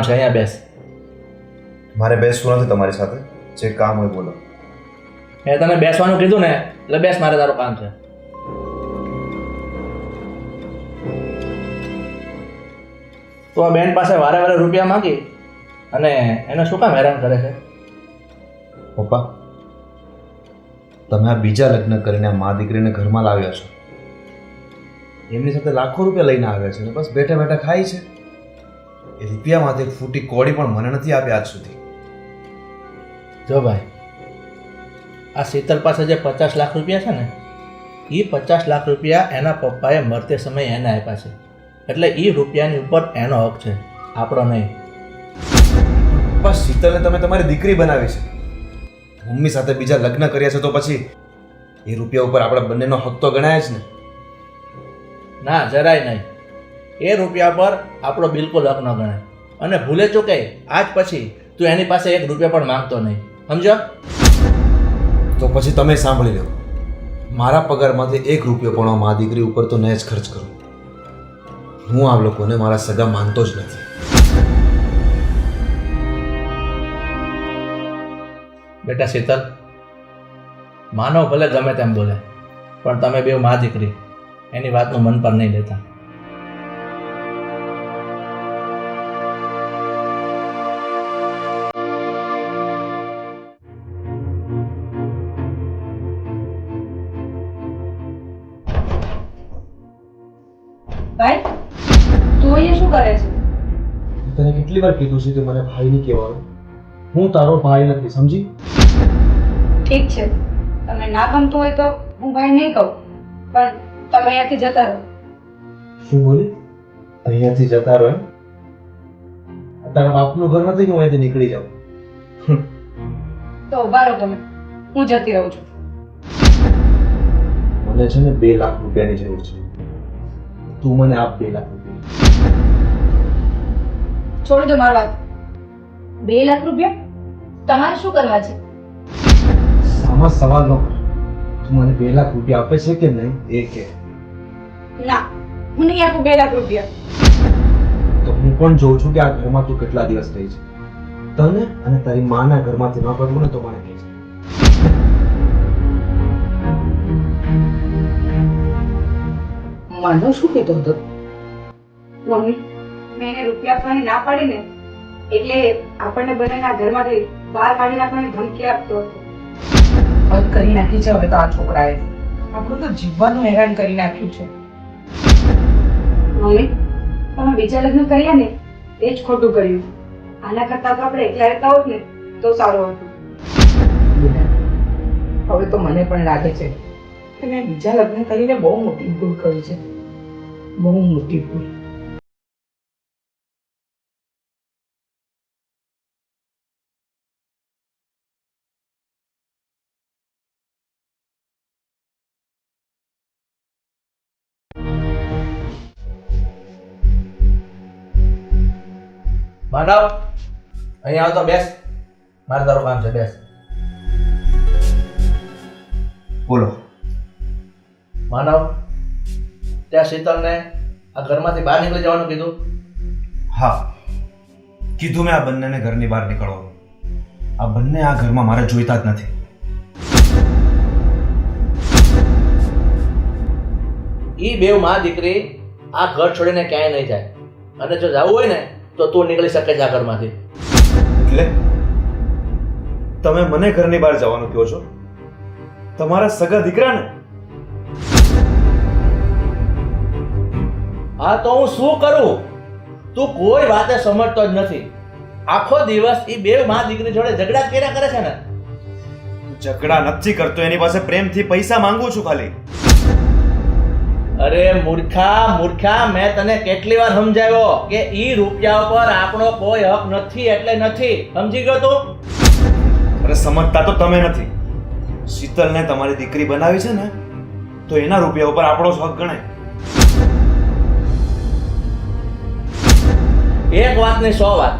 કામ છે અહીંયા બેસ. મારે બેસવું નથી તમારી સાથે. જે કામ હોય બોલો. એ તને બેસવાનું કીધું ને એટલે બેસ મારે તારું કામ છે. તો આ બેન પાસે વારે વારે રૂપિયા માંગી અને એને શું કામ હેરાન કરે છે? પપ્પા તમે આ બીજા લગ્ન કરીને આ મા દીકરીને ઘરમાં લાવ્યા છો. એમની સાથે લાખો રૂપિયા લઈને આવ્યા છે બસ બેઠા બેઠા ખાય છે. એ રૂપિયામાંથી માટે ફૂટી કોડી પણ મને નથી આપી આજ સુધી. જો ભાઈ આ શીતલ પાસે જે પચાસ લાખ રૂપિયા છે ને એ પચાસ લાખ રૂપિયા એના પપ્પાએ મરતે સમયે એને આપ્યા છે. એટલે એ રૂપિયાની ઉપર એનો હક છે આપણો નહીં. પણ શીતલને તમે તમારી દીકરી બનાવી છે. મમ્મી સાથે બીજા લગ્ન કર્યા છે તો પછી એ રૂપિયા ઉપર આપણા બંનેનો હક તો ગણાય જ ને. ના જરાય નહીં. એ રૂપિયા પર આપણો બિલકુલ હક ન ગણાય. અને ભૂલે ચૂકે આજ પછી તું એની પાસે એક રૂપિયા પણ માંગતો નહીં. સમજો તો પછી તમે સાંભળી લો. મારા પગારમાંથી એક રૂપિયો પણ મા દીકરી ઉપર તો નહીં જ ખર્ચ કરું. હું આ લોકોને મારા સગા માનતો જ નથી. બેટા શીતલ માનવ ભલે ગમે તેમ બોલે પણ તમે બે મા દીકરી. એની વાતનું મન પર નહીં લેતા. કેટલી વાર કીધું છે કે મને ભાઈ નહીં કહેવાનું. હું તારો ભાઈ નથી સમજી? ઠીક છે. તમને ના ગમતું હોય તો હું ભાઈ નહીં કહું પણ તમે અહીંયાથી જતા રહો. શું બોલી? અહીંયાથી જતા રહો એમ? તારા બાપનું ઘર નથી કે હું અહીંયાથી નીકળી જાઉં? તો ઊભા રહો તમે. હું જતી રહું છું. મને છે ને બે લાખ રૂપિયાની જરૂર છે. તું મને આપ બે લાખ રૂપિયા છોડી દો મારી વાત બે લાખ રૂપિયા? તમારે શું કરવા છે? આમાં સવાલ નો તું મને બે લાખ રૂપિયા આપે છે કે નહીં એ કે. ના હું નહીં આપું બે લાખ રૂપિયા. તો હું પણ જોઉં છું કે આ ઘરમાં તું કેટલા દિવસ રહી છે. તને અને તારી માના ઘરમાંથી ન કરવું ને તો મને કહેજે માનો શું કહેતો હતો? મમ્મી મેં એને રૂપિયા આપવાની ના પાડી ને એટલે આપણને બંનેના ઘરમાંથી બહાર કાઢી નાખવાની ધમકી આપતો હતો. હદ કરી નાખી છે હવે તો આ છોકરાએ. આપણું તો જીવવાનું હેરાન કરી નાખ્યું છે. મમ્મી તમે બીજા લગ્ન કર્યા ને એ જ ખોટું કર્યું. આના કરતા તો આપણે એકલા રહેતા હોત ને તો સારું હતું. હવે તો મને પણ લાગે છે કે મેં બીજા લગ્ન કરીને બહુ મોટી ભૂલ કરી છે. બહુ મોટી ભૂલ. માનવ અહીંયા આવતો બેસ. મારે તારું કામ છે બેસ. બોલો. માનવ ત્યાં શીતલને આ ઘરમાંથી બહાર નીકળી જવાનું કીધું? હા. કીધું મેં આ બંનેને ઘરની બહાર નીકળવાનું. આ બંને આ ઘરમાં મારે જોઈતા જ નથી. એ બેવમાં દીકરી આ ઘર છોડીને ક્યાંય નહીં જાય. અને જો જવું હોય ને તો તું નીકળી શકે છે આ ઘરમાંથી. એટલે તમે મને ઘરની બહાર જવાનું કહો છો? તમારા સગા દીકરાને? હા તો હું શું કરું? તું કોઈ વાતે સમજતો જ નથી. આખો દિવસ એ બે માં દીકરી જોડે ઝઘડા કેરા કર્યા કરે છે ને? ઝઘડા નથી કરતો એની પાસે પ્રેમથી પૈસા માંગુ છું ખાલી. અરે મૂર્ખા મૂર્ખા મેં તને કેટલી વાર સમજાવ્યો કે ઈ રૂપિયા ઉપર આપણો કોઈ હક નથી એટલે નથી. સમજી ગયો તું? અરે સમજતા તો તમે નથી. શીતલને તમારી દીકરી બનાવી છે ને તો એના રૂપિયા ઉપર આપણો હક ગણાય. એક વાતની સો વાત.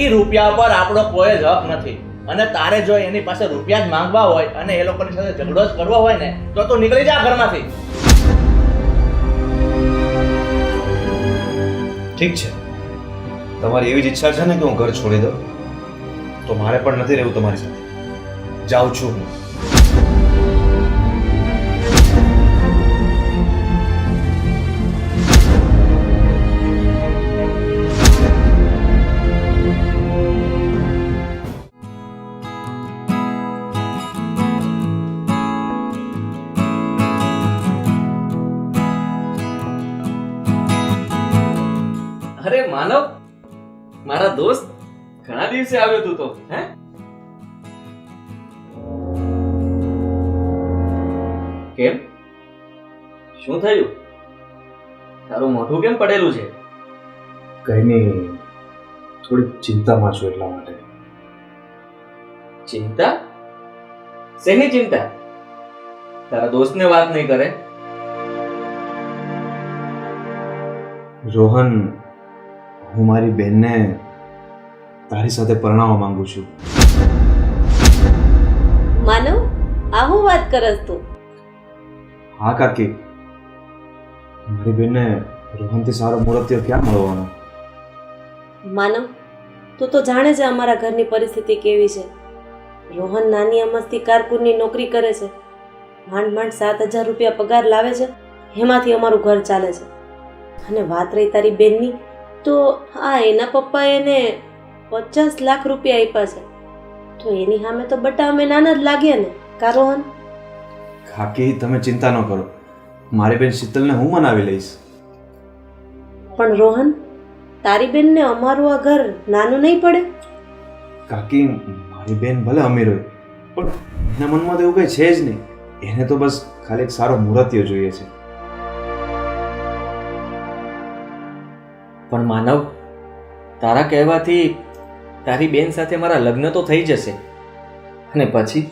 ઈ રૂપિયા ઉપર આપણો કોઈ જ હક નથી. અને તારે જો એની પાસે રૂપિયા જ માંગવા હોય અને એ લોકોની સાથે ઝઘડો જ કરવો હોય ને તો તું નીકળી જા ઘરમાંથી. ઠીક છે. તમારી એવી જ ઈચ્છા છે ને કે હું ઘર છોડી દઉં? તો મારે પણ નથી રહેવું તમારી સાથે. જાઉં છું હું. દિવસે આવ્યો તું તો હે? કેમ? શું થયું? તારું મોઢું કેમ પડેલું છે? કઈ નહીં થોડી ચિંતામાં છું એટલા માટે. ચિંતા? શેની ચિંતા? તારા દોસ્તને વાત નહીં કરે? રોહન હું મારી બેનને તારી સાથે પરણાવવા માંગુ છું. માનવ આવો વાત કરસ તું. હા કાકી. મારી બેનને રોહનથી સારો મુહૂર્ત ક્યાં મળવાનો? માનવ તું તો જાણે છે અમારા ઘરની પરિસ્થિતિ કેવી છે. રોહન નાની અમસ્તી કારકુનની નોકરી કરે છે. માંડ માંડ સાત હજાર રૂપિયા પગાર લાવે છે. એમાંથી અમારું ઘર ચાલે છે. અને વાત રહી તારી બેનની તો હા એના પપ્પા એને પચાસ લાખ રૂપિયા આપ્યા છે. તો એની સામે તો બટા અમે નાના જ લાગીએ ને. કા રોહન કાકી તમે ચિંતા ન કરો. મારી બેન શીતલને હું મનાવી લઈશ? પણ રોહન તારી બેનને અમારું આ ઘર નાનું નહીં પડે? કાકી મારી બેન ભલે અમીર હોય પણ એના મનમાં તો એવું કંઈ છે જ નહીં. એને તો બસ ખાલી એક સારો મુહૂર્તિયો જોઈએ છે. પણ માનવ તારા કહેવાથી તારી બેન સાથે મારા લગ્ન તો થઈ જશે. અને પછી?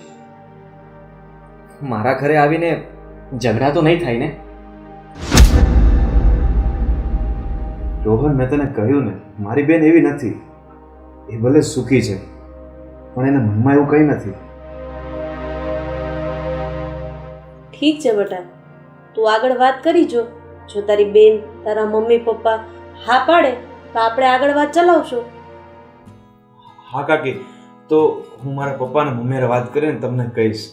મારા ઘરે આવીને ઝઘડા તો નહીં થાય ને? રોહન મેં તને કહ્યું ને મારી બેન એવી નથી. એ ભલે સુખી છે પણ એના મનમાં એવું કંઈ નથી. ઠીક છે બટા. તું આગળ વાત કરી જો. જો તારી બેન તારા મમ્મી પપ્પા હા પાડે તો આપણે આગળ વાત ચલાવશું. હા કાકી તો હું મારા પપ્પાને મમ્મીને વાત કરીને તમને કહીશ.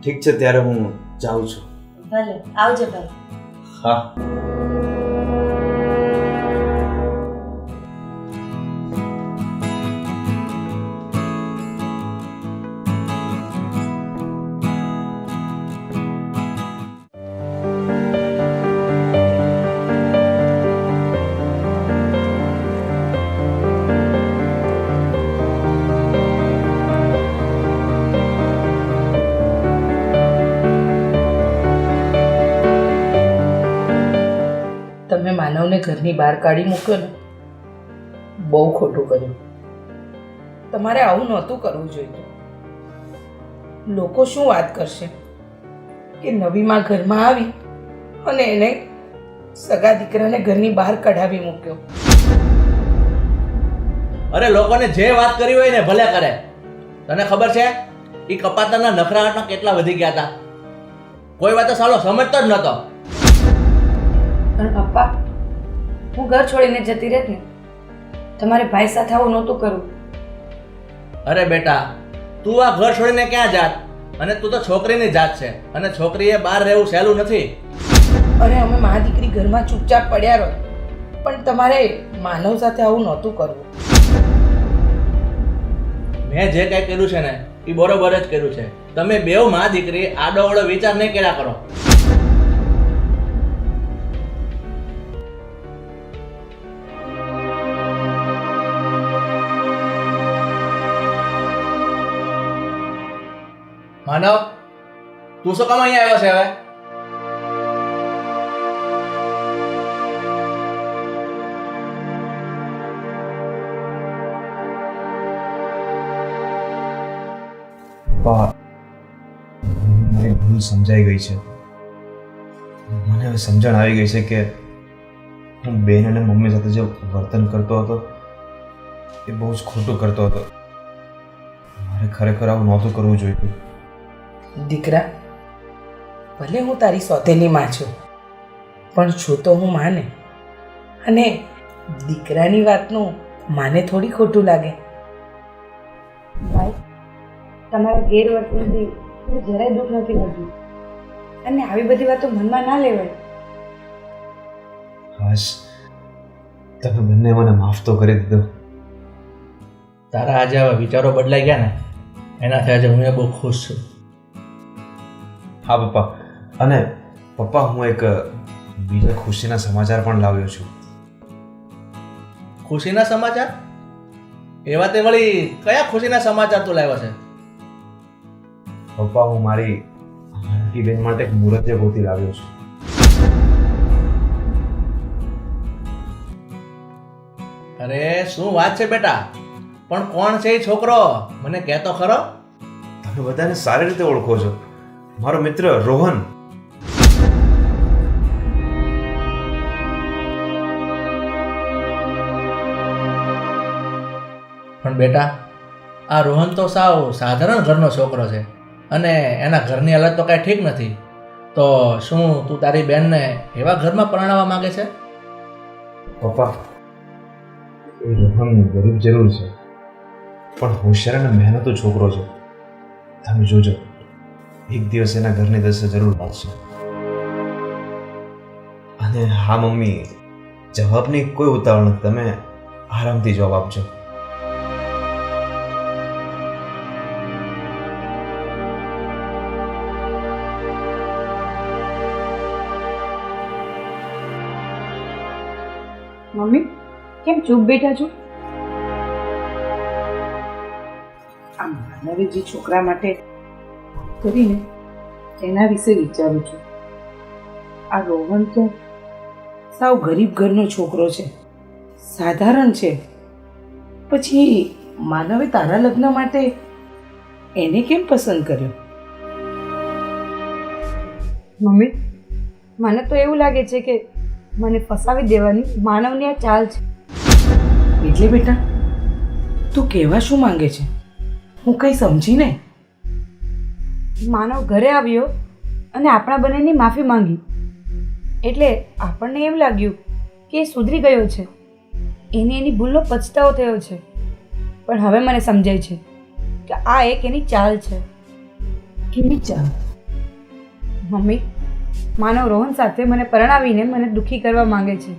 ઠીક છે ત્યારે હું જાઉં છું. ભલે આવજો ભાઈ હા. ઘરની બહાર કાઢી મૂક્યો ને બહુ ખોટું કર્યું. તમારે આવું નહોતું કરવું જોઈએ. લોકો શું વાત કરશે? કે નવીમાં ઘરમાં આવી અને એને સગા દીકરાને ઘરની બહાર કઢાવી મૂક્યો. અરે લોકોને જે વાત કરી હોય ને ભલે કરે. તને ખબર છે? એ કપાતરના નખરાટના કેટલા વધી ગયા હતા? કોઈ વાત સાલો સમજતો જ નહોતો પણ પપ્પા હું ઘર છોડીને જતી રહેત. ને તમારે ભાઈ સાથે આવું નહોતું કરવું. અરે બેટા તું આ ઘર છોડીને ક્યાં જાત? અને તું તો છોકરીની જાત છે. અને છોકરીએ બહાર રહેવું સહેલું નથી. અરે અમે મા દીકરી ઘરમાં ચૂપચાપ પડ્યા રહો પણ તમારે માનવ સાથે આવું નહોતું કરવું. મેં જે કાંઈ કર્યું છે ને એ બરોબર જ કર્યું છે. તમે બેવ મા દીકરી આડો અવળો વિચાર નહીં કર્યા કરો. માનવ તું શું કામ અહીંયા આવ્યો છે હવે ભૂલ સમજાઈ ગઈ છે. મને હવે સમજણ આવી ગઈ છે કે હું બેન અને મમ્મી સાથે જે વર્તન કરતો હતો, એ બહુ જ ખોટું કરતો હતો. મારે ખરેખર આવું નહોતું કરવું જોઈએ. દીકરા ભલે હું તારી સોતેલી માં છું પણ છું તો હું માને. અને દીકરાની વાતનું માને થોડી ખોટું લાગે. ભાઈ તમારા ગેરવર્તનથી મને જરાય દુઃખ નથી લાગ્યું અને આવી બધી વાતો મનમાં ના લેવાય. હાશ તમે બંને મને માફ તો કરી દીધો. તારા આજે આવા વિચારો બદલાઈ ગયા ને એનાથી આજે હું એ બહુ ખુશ છું. હા પપ્પા. અને પપ્પા હું એક બીજા ખુશીના સમાચાર પણ લાવ્યો છું. ખુશીના સમાચાર? એવા તે વળી કયા ખુશીના સમાચાર તું લાવ્યો છે? પપ્પા હું મારી બેન માટે એક મુહૂર્તે ગોતી લાવ્યો છું. અરે શું વાત છે બેટા? પણ કોણ છે એ છોકરો? મને કહેતો ખરો. તમે બધાને સારી રીતે ઓળખો છો. મારો મિત્ર રોહન. પણ બેટા આ રોહન તો સાવ સાધારણ ઘરનો છોકરો છે અને એના ઘરની હાલત તો કાંઈ ઠીક નથી. તો શું તું તારી બેનને એવા ઘરમાં પરણાવવા માંગે છે? પપ્પા એ રોહન ગરીબ જરૂર છે. પણ હોશિયાર અને મહેનતુ છોકરો છે. તમે જોજો. એક દિવસ એના ઘરની દસે જરૂર લાગશે અને હા, મમ્મી, જવાબની કોઈ ઉતાવળ નથી. તમે આરામથી જવાબ આપજો. મમ્મી, કેમ ચૂપ બેઠા છો? આ માનવે જે છોકરા માટે કરીને એના વિશે વિચારું છું. આ રોહન તો સાવ ગરીબ ઘરનો છોકરો છે. સાધારણ છે. પછી માનવે તારા લગ્ન માટે એને કેમ પસંદ કર્યો? મમ્મી મને તો એવું લાગે છે કે મને ફસાવી દેવાની માનવની આ ચાલ છે. એટલે બેટા તું કહેવા શું માંગે છે? હું કંઈ સમજી નહીં. માનવ ઘરે આવ્યો અને આપણા બંનેની માફી માંગી. એટલે આપણને એમ લાગ્યું કે એ સુધરી ગયો છે. એને એની ભૂલનો પછતાવો થયો છે. પણ હવે મને સમજાય છે કે આ એક એની ચાલ છે. કેવી ચાલ? મમ્મી માનવ રોહન સાથે મને પરણાવીને મને દુઃખી કરવા માંગે છે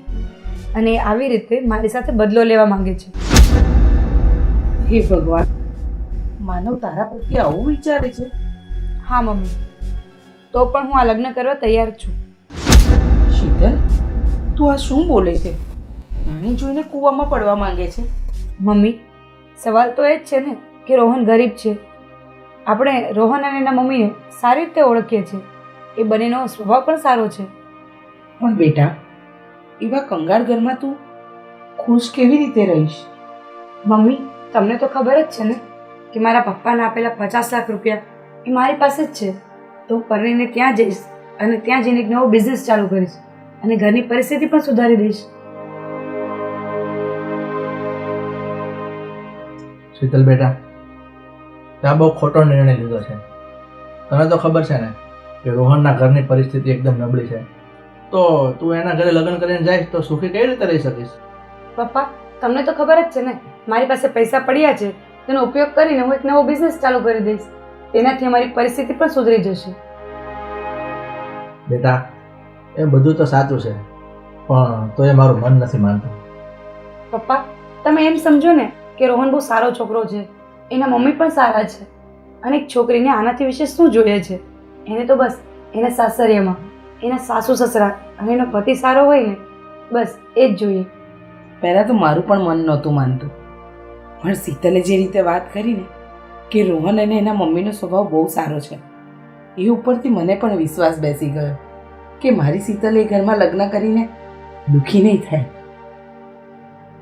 અને એ આવી રીતે મારી સાથે બદલો લેવા માંગે છે. હે ભગવાન. માનવ તારા પ્રત્યે આવું વિચારે છે? હા મમ્મી. તો પણ હું આ લગ્ન કરવા તૈયાર છું. શીતલ તું આ શું બોલે છે? નાની જોઈને કૂવામાં પડવા માંગે છે. મમ્મી સવાલ તો એ જ છે ને કે રોહન ગરીબ છે. આપણે રોહન અને એના મમ્મીને સારી રીતે ઓળખીએ છીએ. એ બંનેનો સ્વભાવ પણ સારો છે. પણ બેટા એવા કંગાળ ઘરમાં તું ખુશ કેવી રીતે રહીશ? મમ્મી તમને તો ખબર જ છે ને કે મારા પપ્પાને આપેલા પચાસ લાખ રૂપિયા એ મારી પાસે જ છે. તો હું પરણીને ત્યાં જઈશ? અને ત્યાં જઈને એક નવો બિઝનેસ ચાલુ કરીશ? અને ઘરની પરિસ્થિતિ પણ સુધારી દઈશ. શીતલ બેટા ત્યાં બહુ ખોટો નિર્ણય લીધો છે. તને તો ખબર છે ને કે રોહનના ઘરની પરિસ્થિતિ એકદમ નબળી છે. તો તું એના ઘરે લગ્ન કરીને જઈશ તો સુખી કેવી રીતે રહી શકીશ? પપ્પા તમને તો ખબર જ છે ને મારી પાસે પૈસા પડ્યા છે તેનો ઉપયોગ કરીને હું એક નવો બિઝનેસ ચાલુ કરી દઈશ. તેનાથી અમારી પરિસ્થિતિ પણ સુધરી જશે. બેટા એ બધું તો સાચું છે પણ તો એ મારું મન નથી માનતું. પપ્પા તમે એમ સમજો ને કે રોહન બહુ સારો છોકરો છે એના મમ્મી પણ સારા છે અને એક છોકરીને આનાથી વિશે શું જોઈએ છે? એને તો બસ એના સાસરિયામાં એના સાસુ સસરા અને એનો પતિ સારો હોય ને બસ એ જ જોઈએ. પહેલાં તો મારું પણ મન નહોતું માનતું. પણ શીતલે જે રીતે વાત કરી ને કે રોહન અને એના મમ્મીનો સ્વભાવ બહુ સારો છે. એ ઉપરથી મને પણ વિશ્વાસ બેસી ગયો કે મારી શીતલ એ ઘરમાં લગ્ન કરીને દુઃખી નહીં થાય.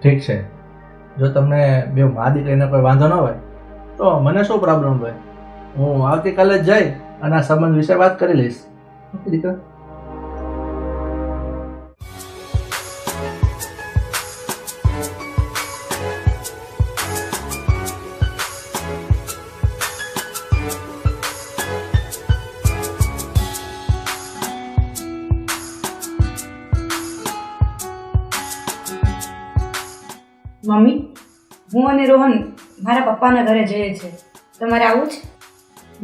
ઠીક છે. જો તમને બે મા દીકરીને કોઈ વાંધો ન હોય તો મને શું પ્રોબ્લેમ હોય? હું આવતીકાલે જ જઈ અને આ સંબંધ વિશે વાત કરી લઈશ. દીકરા. મમ્મી હું અને રોહન મારા પપ્પાના ઘરે જઈએ છીએ. તમારે આવું છે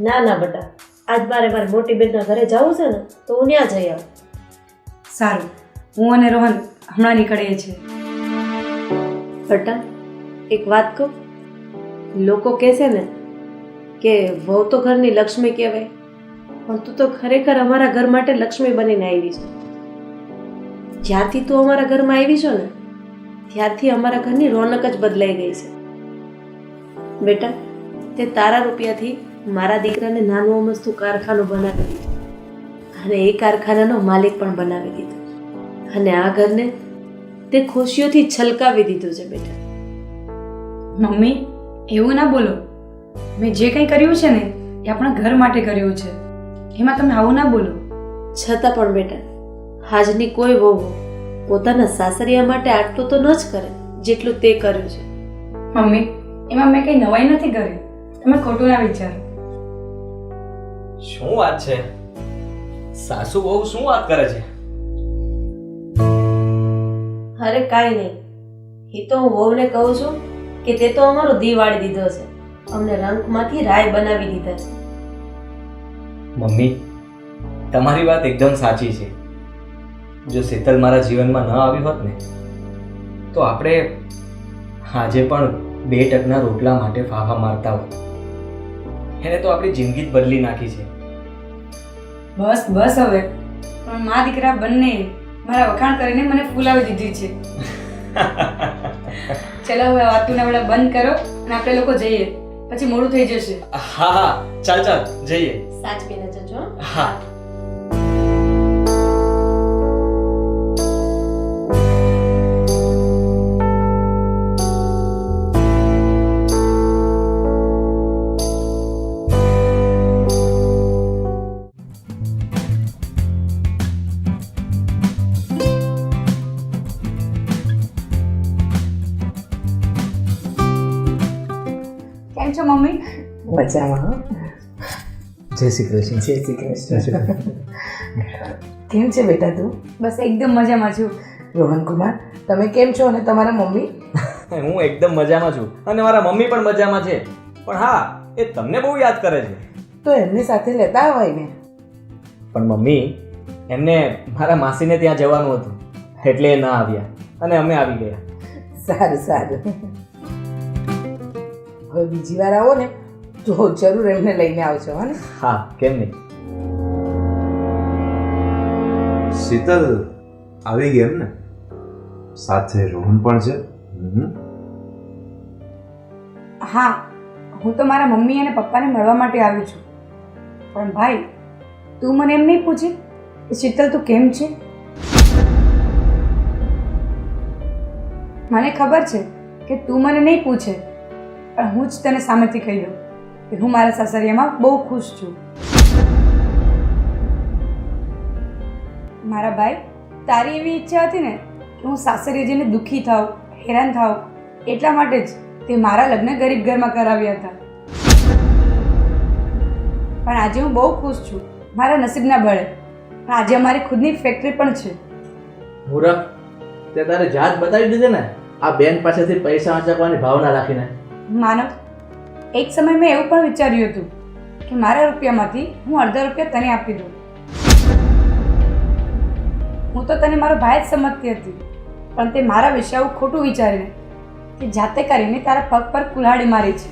ના ના બેટા. આજ મારે મારી મોટી બેનના ઘરે જવું છે ને તો હું ત્યાં જઈ આવું. સારું. હું અને રોહન હમણાં નીકળીએ છીએ. બેટા એક વાત કહું? લોકો કહેશે ને કે વહુ તો ઘરની લક્ષ્મી કહેવાય પણ તું તો ખરેખર અમારા ઘર માટે લક્ષ્મી બનીને આવી છે. જ્યારથી તું અમારા ઘરમાં આવી છો ને ત્યારથી અમારા ઘરની રોનક જ બદલાઈ ગઈ છે. બેટા તે તારા રૂપિયાથી મારા દીકરાને નાનું અમસ્તું કારખાનું બનાવી દીધું અને એ કારખાનાનો માલિક પણ બનાવી દીધો. અને આ ઘરને તે ખુશીઓથી છલકાવી દીધું છે બેટા. મમ્મી એવું ના બોલો. મેં જે કંઈ કર્યું છે ને એ આપણા ઘર માટે કર્યું છે. એમાં તમે આવું ના બોલો. છતાં પણ બેટા આજની કોઈ વહુ પોતાના સાસરિયા માટે આટલું તો ન જ કરે જેટલું તે કર્યું છે. મમ્મી એમાં મેં કંઈ નવાઈ નથી કરી. તમે ખોટું ના વિચારો. શું વાત છે? સાસુ બહુ શું વાત કરે છે? અરે કાંઈ નહીં. એ તો હું વહુને કહું છું કે તે તો અમારો દીવાળી દીધો છે. અમને રંગમાંથી રાય બનાવી દીધા છે. મમ્મી તમારી વાત એકદમ સાચી છે. જો શીતલ મારા જીવનમાં ન આવી હોત ને તો આપણે આજે પણ બે ટકના રોટલા માટે ફાફા મારતા હોત. એને તો આપણી જિંદગી જ બદલી નાખી છે. બસ બસ હવે. પણ મા દીકરા બંને મારા વખાણ કરીને મને ફૂલાવી દીધી છે. ચલો હવે વાતું આપણે બંધ કરો અને આપણે લોકો જઈએ. પછી મોડું થઈ જશે. હા હા. ચાલ ચાલ. જઈએ. સાચવીને જજો હં? મજામાં જય શ્રી કૃષ્ણ. જય શ્રી કૃષ્ણ. કેમ છે બેટા તું? બસ એકદમ મજામાં છું. રોહન કુમાર તમે કેમ છો અને તમારા મમ્મી? હું એકદમ મજામાં છું અને મારા મમ્મી પણ મજામાં છે. પણ હા એ તમને બહુ યાદ કરે છે. તો એમની સાથે લેતા આવાય ને? પણ મમ્મી એમને મારા માસીને ત્યાં જવાનું હતું. એટલે એ ના આવ્યા. અને અમે આવી ગયા. સારું સારું. હવે બીજી વાર આવો ને. તો જરૂર એમને લઈને આવજો હા ને? હા કેમ નહીં? શીતલ આવી ગઈ એમ ને સાથે રોહન પણ છે? હા હું તો મારા મમ્મી અને પપ્પાને મળવા માટે આવી છું. પણ ભાઈ તું મને એમ નહીં પૂછે કે શીતલ તું કેમ છે? મને ખબર છે કે તું મને નહીં પૂછે પણ હું જ તને સામેથી કહી દઉં. કે હું મારા સાસરિયામાં બહુ ખુશ છું. મારા ભાઈ તારી એવી ઈચ્છા હતી ને કે હું સાસરીએ જઈને દુઃખી થાવ હેરાન થાવ એટલા માટે જ તે મારા લગ્ન ગરીબ ઘરમાં કરાવ્યા હતા. પણ આજે હું બહુ ખુશ છું મારા નસીબના બળે. પણ આજે અમારી ખુદની ફેક્ટરી પણ છે. મૂરખ તે તારે જાત બતાવી દીધી ને? આ બેન પાસેથી પૈસા વાંચકવાની ભાવના રાખીને. માનવ એક સમય મેં એવું પણ વિચાર્યું હતું કે મારા રૂપિયામાંથી હું અડધા રૂપિયા તને આપી દઉં. હું તો તને મારો ભાઈ જ સમજતી હતી, પણ તે મારા વિશે આવું ખોટું વિચારીને તે જાતે કરીને તારા પગ પર કુલ્હાડી મારી છે.